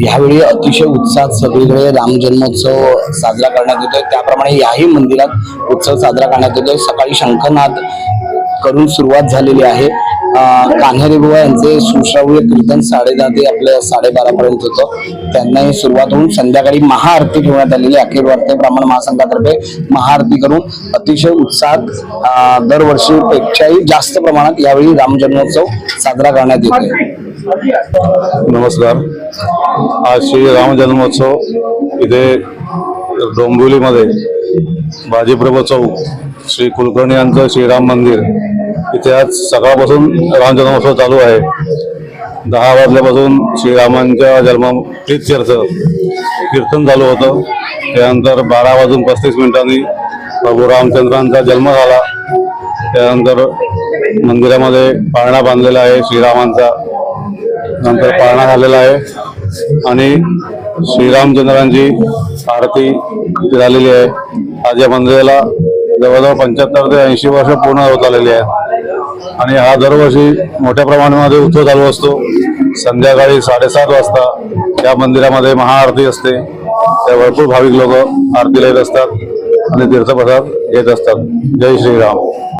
यावेळी अतिशय उत्साहात सगळीकडे राम जन्मोत्सव साजरा करण्यात येतोय. त्याप्रमाणे याही मंदिरात उत्सव साजरा करण्यात येतोय. सकाळी शंखनाद करून सुरुवात झालेली आहे. कान्हेरी बुवा यांचे सुश्राव्य कीर्तन साडेदहा ते आपल्या साडेबारा पर्यंत होतं. त्यांनाही सुरुवात होऊन संध्याकाळी महाआरती ठेवण्यात आलेली आहे. अखिल भारतीय ब्राह्मण महासंघातर्फे महाआरती करून अतिशय उत्साहात दरवर्षीपेक्षाही जास्त प्रमाणात यावेळी राम जन्मोत्सव साजरा करण्यात येतोय. नमस्कार. आज श्री राम जन्मोत्सव इथे डोंबिवलीमध्ये बाजीप्रभू चौक श्री कुलकर्णी यांचं श्रीराम मंदिर इथे आज सकाळपासून राम जन्मोत्सव चालू आहे. दहा वाजल्यापासून श्रीरामांच्या जन्म प्रीत्यर्थ कीर्तन चालू होतं. त्यानंतर बारा वाजून पस्तीस मिनिटांनी प्रभू रामचंद्रांचा जन्म झाला. त्यानंतर मंदिरामध्ये पाळणा बांधलेला आहे श्रीरामांचा नंतर पाळणा झालेला आहे. आणि श्रीरामचंद्रांची आरती झालेली आहे. आज या मंदिराला जवळजवळ पंच्याहत्तर ते ऐंशी वर्ष पूर्ण होत आलेली आहे. आणि हा दरवर्षी मोठ्या प्रमाणामध्ये उत्सव चालू असतो. संध्याकाळी साडेसात वाजता या मंदिरामध्ये महाआरती असते. त्या भरपूर भाविक लोक आरतीला येत असतात आणि तीर्थप्रसाद घेत असतात. जय श्रीराम.